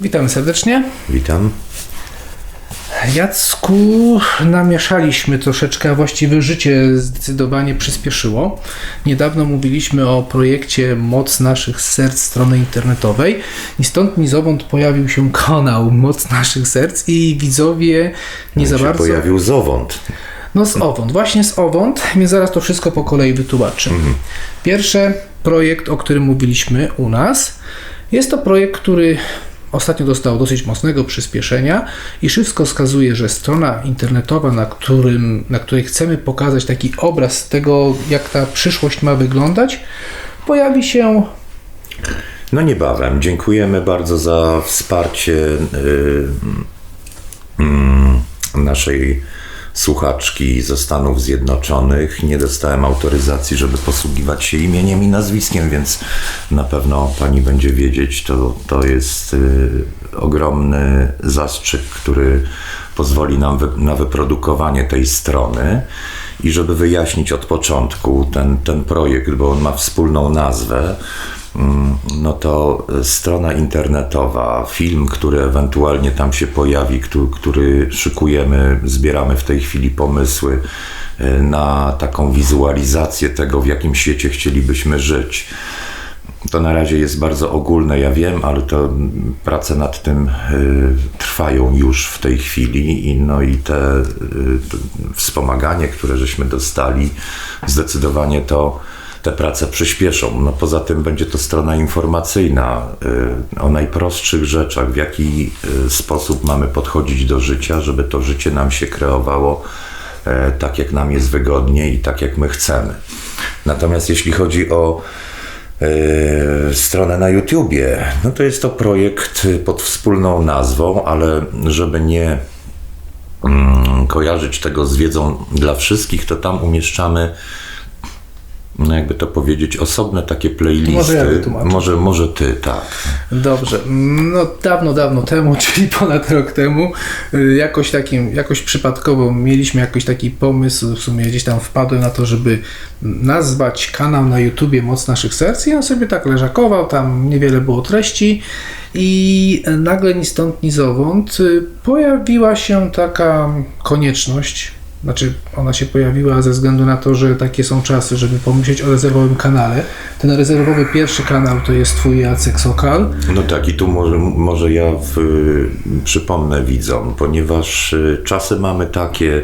Witam serdecznie. Witam. Jacku, namieszaliśmy troszeczkę, a właściwie życie zdecydowanie przyspieszyło. Niedawno mówiliśmy o projekcie Moc Naszych Serc strony internetowej i stąd ni zowąd pojawił się kanał Moc Naszych Serc i widzowie nie za się bardzo... pojawił Zowąd. No z Owąd, właśnie z Owąd. Więc zaraz to wszystko po kolei wytłumaczę. Pierwszy projekt, o którym mówiliśmy u nas, jest to projekt, który ostatnio dostał dosyć mocnego przyspieszenia i wszystko wskazuje, że strona internetowa, na, którym, na której chcemy pokazać taki obraz tego, jak ta przyszłość ma wyglądać, pojawi się No niebawem. Dziękujemy bardzo za wsparcie y, mm, naszej słuchaczki ze Stanów Zjednoczonych. Nie dostałem autoryzacji, żeby posługiwać się imieniem i nazwiskiem, więc na pewno pani będzie wiedzieć, to, to jest y, ogromny zastrzyk, który pozwoli nam wy, na wyprodukowanie tej strony. I żeby wyjaśnić od początku ten, ten projekt, bo on ma wspólną nazwę, Mm, no to strona internetowa, film, który ewentualnie tam się pojawi, który, który szykujemy, zbieramy w tej chwili pomysły y, na taką wizualizację tego, w jakim świecie chcielibyśmy żyć. To na razie jest bardzo ogólne, ja wiem, ale to prace nad tym y, trwają już w tej chwili i no i te y, wspomaganie, które żeśmy dostali, zdecydowanie to te prace przyspieszą. No poza tym będzie to strona informacyjna y, o najprostszych rzeczach, w jaki sposób mamy podchodzić do życia, żeby to życie nam się kreowało tak, jak nam jest wygodnie i tak, jak my chcemy. Natomiast jeśli chodzi o stronę na YouTubie, no to jest to projekt pod wspólną nazwą, ale żeby nie mm, kojarzyć tego z wiedzą dla wszystkich, to tam umieszczamy no jakby to powiedzieć, osobne takie playlisty. Może ja wytłumaczę. może, może ty, tak. Dobrze. No dawno, dawno temu, czyli ponad rok temu, y, jakoś takim, jakoś przypadkowo mieliśmy jakiś taki pomysł, w sumie gdzieś tam wpadłem na to, żeby nazwać kanał na YouTubie Moc Naszych Serc i on sobie tak leżakował, tam niewiele było treści i nagle ni stąd, ni zowąd y, pojawiła się taka konieczność, znaczy, ona się pojawiła ze względu na to, że takie są czasy, żeby pomyśleć o rezerwowym kanale. Ten rezerwowy pierwszy kanał to jest Twój Jacek Sokal. No tak, i tu może, może ja w, przypomnę widzom, ponieważ y, czasy mamy takie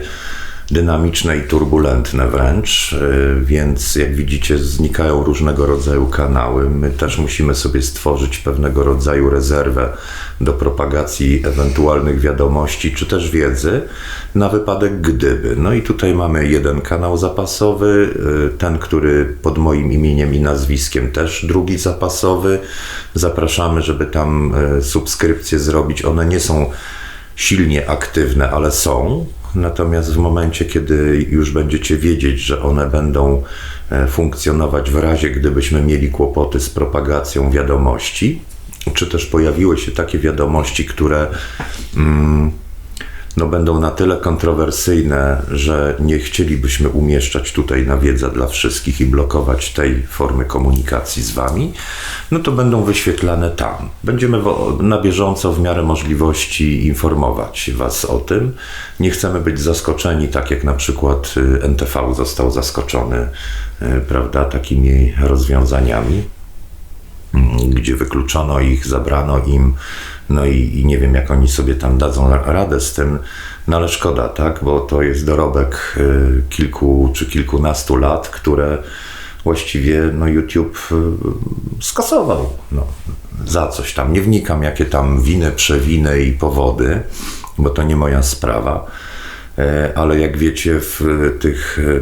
dynamiczne i turbulentne wręcz, y, więc jak widzicie znikają różnego rodzaju kanały. My też musimy sobie stworzyć pewnego rodzaju rezerwę do propagacji ewentualnych wiadomości czy też wiedzy na wypadek gdyby. No i tutaj mamy jeden kanał zapasowy, y, ten, który pod moim imieniem i nazwiskiem też drugi zapasowy. Zapraszamy, żeby tam y, subskrypcje zrobić. One nie są silnie aktywne, ale są. Natomiast w momencie, kiedy już będziecie wiedzieć, że one będą e, funkcjonować w razie, gdybyśmy mieli kłopoty z propagacją wiadomości, czy też pojawiły się takie wiadomości, które mm, no, będą na tyle kontrowersyjne, że nie chcielibyśmy umieszczać tutaj na wiedza dla wszystkich i blokować tej formy komunikacji z Wami, no to będą wyświetlane tam. Będziemy na bieżąco w miarę możliwości informować Was o tym. Nie chcemy być zaskoczeni, tak jak na przykład y, NTV został zaskoczony, y, prawda, takimi rozwiązaniami gdzie wykluczono ich, zabrano im, no i, i nie wiem, jak oni sobie tam dadzą ra- radę z tym, no ale szkoda, tak, bo to jest dorobek y, kilku czy kilkunastu lat, które właściwie no, YouTube y, skasował no, za coś tam. Nie wnikam, jakie tam winy, przewiny i powody, bo to nie moja sprawa, E, ale jak wiecie, w tych y,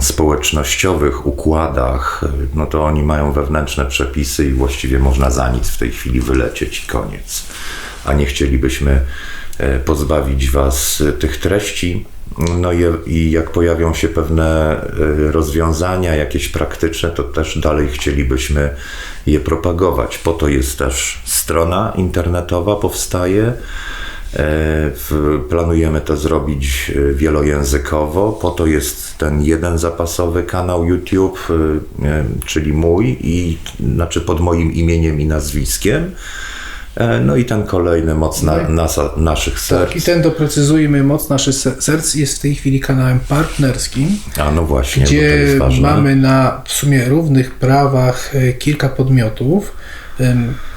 społecznościowych układach, no to oni mają wewnętrzne przepisy i właściwie można za nic w tej chwili wylecieć i koniec. A nie chcielibyśmy e, pozbawić Was e, tych treści. No i, i jak pojawią się pewne e, rozwiązania, jakieś praktyczne, to też dalej chcielibyśmy je propagować. Po to jest też strona internetowa powstaje Planujemy to zrobić e, wielojęzykowo. Po to jest ten jeden zapasowy kanał YouTube, e, e, czyli mój, i znaczy pod moim imieniem i nazwiskiem. E, No i ten kolejny moc na, nasa, naszych serc. Tak, i ten doprecyzujmy, moc naszych se- serc jest w tej chwili kanałem partnerskim, A no właśnie, gdzie mamy na w sumie równych prawach e, kilka podmiotów.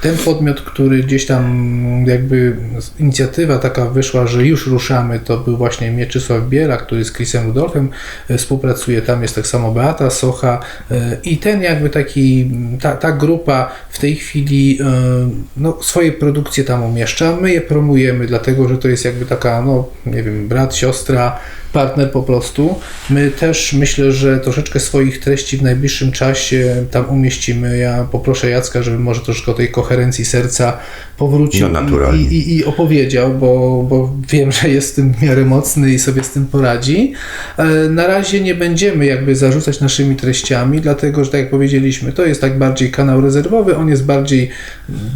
Ten podmiot, który gdzieś tam jakby inicjatywa taka wyszła, że już ruszamy, to był właśnie Mieczysław Biela, który z Chrisem Rudolfem e, współpracuje. Tam jest tak samo Beata Socha e, i ten jakby taki, ta, ta grupa w tej chwili e, no, swoje produkcje tam umieszcza. My je promujemy, dlatego że to jest jakby taka, no nie wiem, brat, siostra, partner po prostu. My też myślę, że troszeczkę swoich treści w najbliższym czasie tam umieścimy. Ja poproszę Jacka, żeby może troszkę o tej koherencji serca powrócił No, i, i, i opowiedział, bo, bo wiem, że jest w tym w miarę mocny i sobie z tym poradzi. E, Na razie nie będziemy jakby zarzucać naszymi treściami, dlatego że tak jak powiedzieliśmy, to jest tak bardziej kanał rezerwowy, on jest bardziej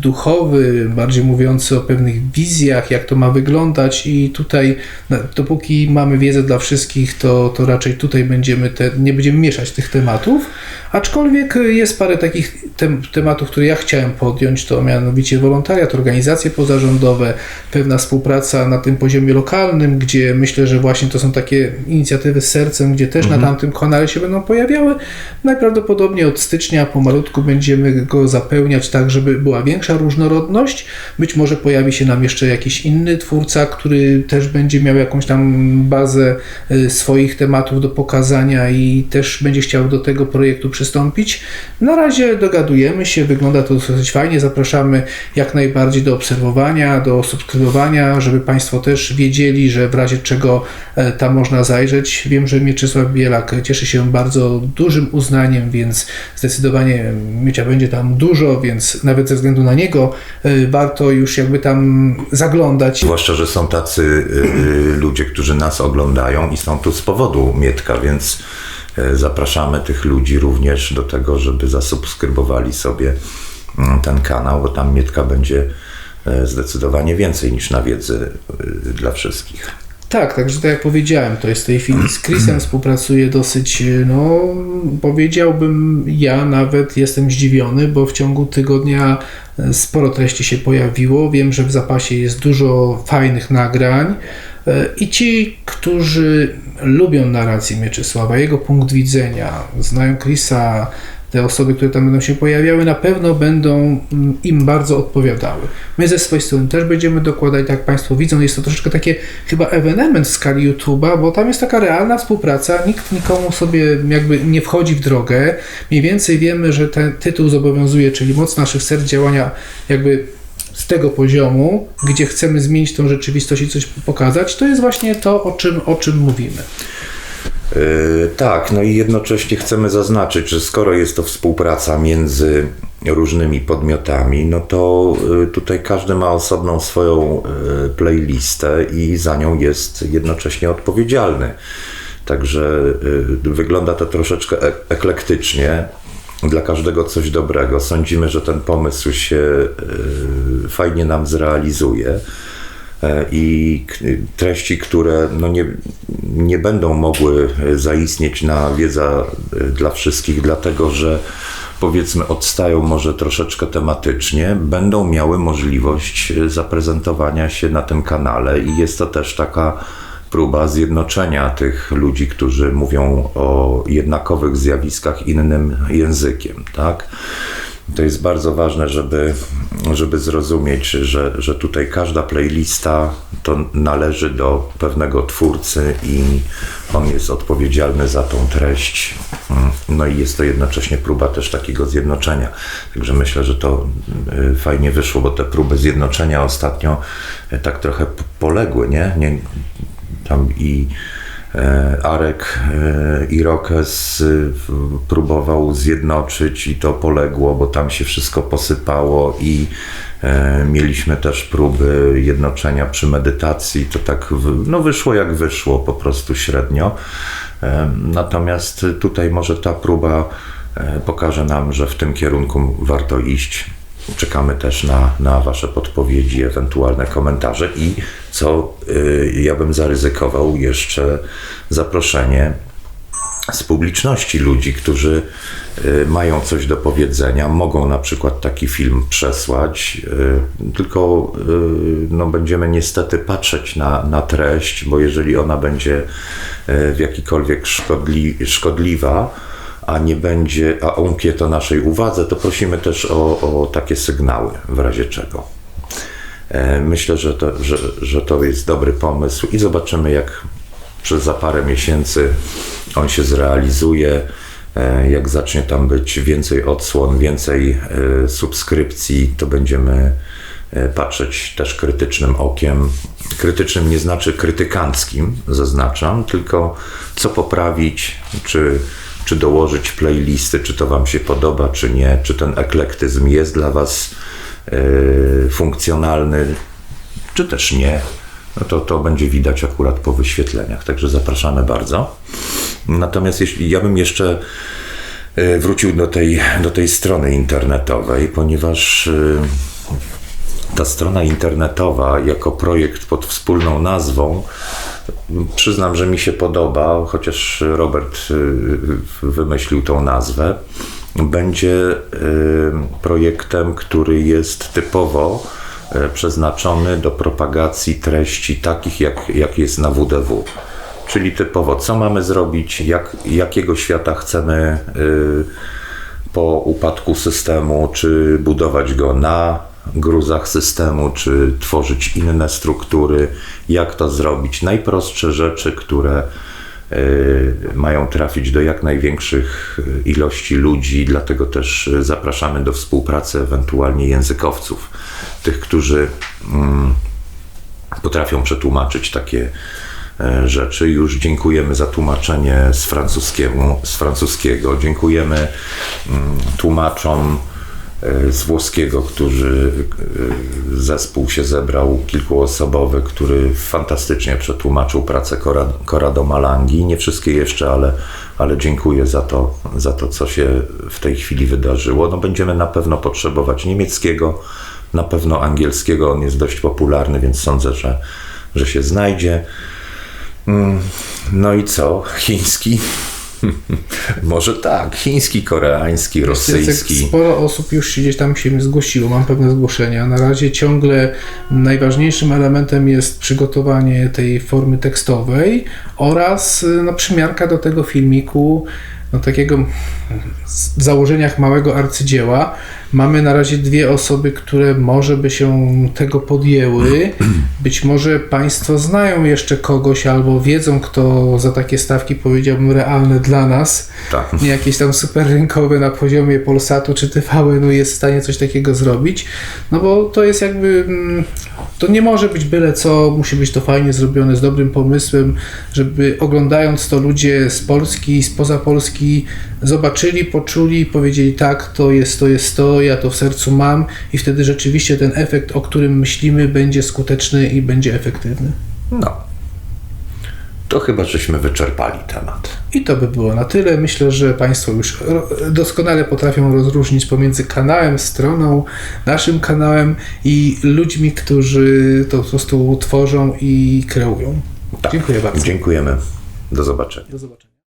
duchowy, bardziej mówiący o pewnych wizjach, jak to ma wyglądać i tutaj no, dopóki mamy wiedzę dla wszystkich, to, to raczej tutaj będziemy te, nie będziemy mieszać tych tematów, aczkolwiek jest parę takich tem, tematów, które ja chciałem podjąć, to mianowicie wolontariat, organizacje pozarządowe, pewna współpraca na tym poziomie lokalnym, gdzie myślę, że właśnie to są takie inicjatywy z sercem, gdzie też na tamtym kanale się będą pojawiały. Najprawdopodobniej od stycznia pomalutku będziemy go zapełniać tak, żeby była większa różnorodność. Być może pojawi się nam jeszcze jakiś inny twórca, który też będzie miał jakąś tam bazę swoich tematów do pokazania i też będzie chciał do tego projektu przystąpić. Na razie dogadujemy się, wygląda to dosyć fajnie. Zapraszamy jak najbardziej do obserwowania, do subskrybowania, żeby Państwo też wiedzieli, że w razie czego e, tam można zajrzeć. Wiem, że Mieczysław Bielak cieszy się bardzo dużym uznaniem, więc zdecydowanie Miecia będzie tam dużo, więc nawet ze względu na niego e, warto już jakby tam zaglądać. Zwłaszcza, że są tacy y, y, ludzie, którzy nas oglądają i są tu z powodu Mietka, więc y, zapraszamy tych ludzi również do tego, żeby zasubskrybowali sobie mm, ten kanał, bo tam Mietka będzie y, zdecydowanie więcej niż na wiedzy y, dla wszystkich. Tak, także tak jak powiedziałem, to jest w tej chwili z Chrisem współpracuję dosyć, no powiedziałbym, ja nawet jestem zdziwiony, bo w ciągu tygodnia e, sporo treści się pojawiło. Wiem, że w zapasie jest dużo fajnych nagrań e, i ci, którzy lubią narrację Mieczysława, jego punkt widzenia, znają Chrisa, te osoby, które tam będą się pojawiały, na pewno będą mm, im bardzo odpowiadały. My ze swojej strony też będziemy dokładać, tak jak Państwo widzą, jest to troszeczkę takie chyba ewenement w skali YouTube'a, bo tam jest taka realna współpraca, nikt nikomu sobie jakby nie wchodzi w drogę. Mniej więcej wiemy, że ten tytuł zobowiązuje, czyli moc naszych serc działania jakby z tego poziomu, gdzie chcemy zmienić tą rzeczywistość i coś pokazać, to jest właśnie to, o czym, o czym mówimy. Yy, Tak, no i jednocześnie chcemy zaznaczyć, że skoro jest to współpraca między różnymi podmiotami, no to yy, tutaj każdy ma osobną swoją yy, playlistę i za nią jest jednocześnie odpowiedzialny. Także wygląda to troszeczkę eklektycznie. Dla każdego coś dobrego. Sądzimy, że ten pomysł się yy, fajnie nam zrealizuje e, i treści, które no nie, nie będą mogły e, zaistnieć na wiedza e, dla wszystkich, dlatego że powiedzmy odstają może troszeczkę tematycznie, będą miały możliwość e, zaprezentowania się na tym kanale i jest to też taka próba zjednoczenia tych ludzi, którzy mówią o jednakowych zjawiskach innym językiem, tak? To jest bardzo ważne, żeby, żeby zrozumieć, że, że tutaj każda playlista to należy do pewnego twórcy i on jest odpowiedzialny za tą treść. No i jest to jednocześnie próba też takiego zjednoczenia. Także myślę, że to y, fajnie wyszło, bo te próby zjednoczenia ostatnio y, tak trochę poległy, nie? nie tam i e, Arek e, i Rokes e, próbował zjednoczyć i to poległo, bo tam się wszystko posypało i mieliśmy też próby jednoczenia przy medytacji. To tak no wyszło jak wyszło, po prostu średnio. Natomiast tutaj może ta próba pokaże nam, że w tym kierunku warto iść. Czekamy też na, na Wasze podpowiedzi, ewentualne komentarze i co y, ja bym zaryzykował jeszcze zaproszenie z publiczności ludzi, którzy y, mają coś do powiedzenia, mogą na przykład taki film przesłać, y, tylko no, będziemy niestety patrzeć na, na treść, bo jeżeli ona będzie w jakikolwiek szkodli, szkodliwa, a nie będzie, a umknie to naszej uwadze, to prosimy też o, o takie sygnały w razie czego. E, Myślę, że to, że, że to jest dobry pomysł i zobaczymy, jak przez za parę miesięcy on się zrealizuje. E, Jak zacznie tam być więcej odsłon, więcej e, subskrypcji, to będziemy patrzeć też krytycznym okiem. Krytycznym nie znaczy krytykanckim, zaznaczam, tylko co poprawić, czy, czy dołożyć playlisty, czy to Wam się podoba, czy nie, czy ten eklektyzm jest dla Was funkcjonalny, czy też nie. No to, to będzie widać akurat po wyświetleniach, także zapraszamy bardzo. Natomiast jeśli ja bym jeszcze e, wrócił do tej, do tej strony internetowej, ponieważ e, ta strona internetowa jako projekt pod wspólną nazwą przyznam, że mi się podoba, chociaż Robert y, wymyślił tą nazwę, będzie y, projektem, który jest typowo y, przeznaczony do propagacji treści takich, jak, jak jest na WDW. Czyli typowo, co mamy zrobić, jak, jakiego świata chcemy y, po upadku systemu, czy budować go na gruzach systemu, czy tworzyć inne struktury, jak to zrobić. Najprostsze rzeczy, które mają trafić do jak największych y, ilości ludzi, dlatego też y, zapraszamy do współpracy ewentualnie językowców, tych, którzy mm, potrafią przetłumaczyć takie e, rzeczy. Już dziękujemy za tłumaczenie z francuskiego. Z francuskiego. Dziękujemy mm, tłumaczom z włoskiego, którzy e, zespół się zebrał kilkuosobowy, który fantastycznie przetłumaczył pracę Cora- Corrado Malangi. Nie wszystkie jeszcze, ale, ale dziękuję za to, za to, co się w tej chwili wydarzyło. No, będziemy na pewno potrzebować niemieckiego, na pewno angielskiego. On jest dość popularny, więc sądzę, że, że się znajdzie. Mm, No i co? Chiński? Może tak. Chiński, koreański, rosyjski. Sporo osób już się gdzieś tam się zgłosiło, mam pewne zgłoszenia. Na razie ciągle najważniejszym elementem jest przygotowanie tej formy tekstowej oraz y, no, przymiarka do tego filmiku, no, takiego w założeniach małego arcydzieła. Mamy na razie dwie osoby, które może by się tego podjęły. Być może Państwo znają jeszcze kogoś albo wiedzą, kto za takie stawki powiedziałbym realne dla nas Tak. nie jakieś tam super rynkowe na poziomie Polsatu czy TVN-u jest w stanie coś takiego zrobić, no bo to jest jakby, mm, to nie może być byle co, musi być to fajnie zrobione, z dobrym pomysłem, żeby oglądając to ludzie z Polski, spoza Polski zobaczyli, poczuli i powiedzieli tak, to jest, to jest to, ja to w sercu mam i wtedy rzeczywiście ten efekt, o którym myślimy, będzie skuteczny i będzie efektywny. No. To chyba żeśmy wyczerpali temat. I to by było na tyle. Myślę, że Państwo już doskonale potrafią rozróżnić pomiędzy kanałem, stroną, naszym kanałem i ludźmi, którzy to po prostu tworzą i kreują. Tak. Dziękuję bardzo. Dziękujemy. Do zobaczenia. Do zobaczenia.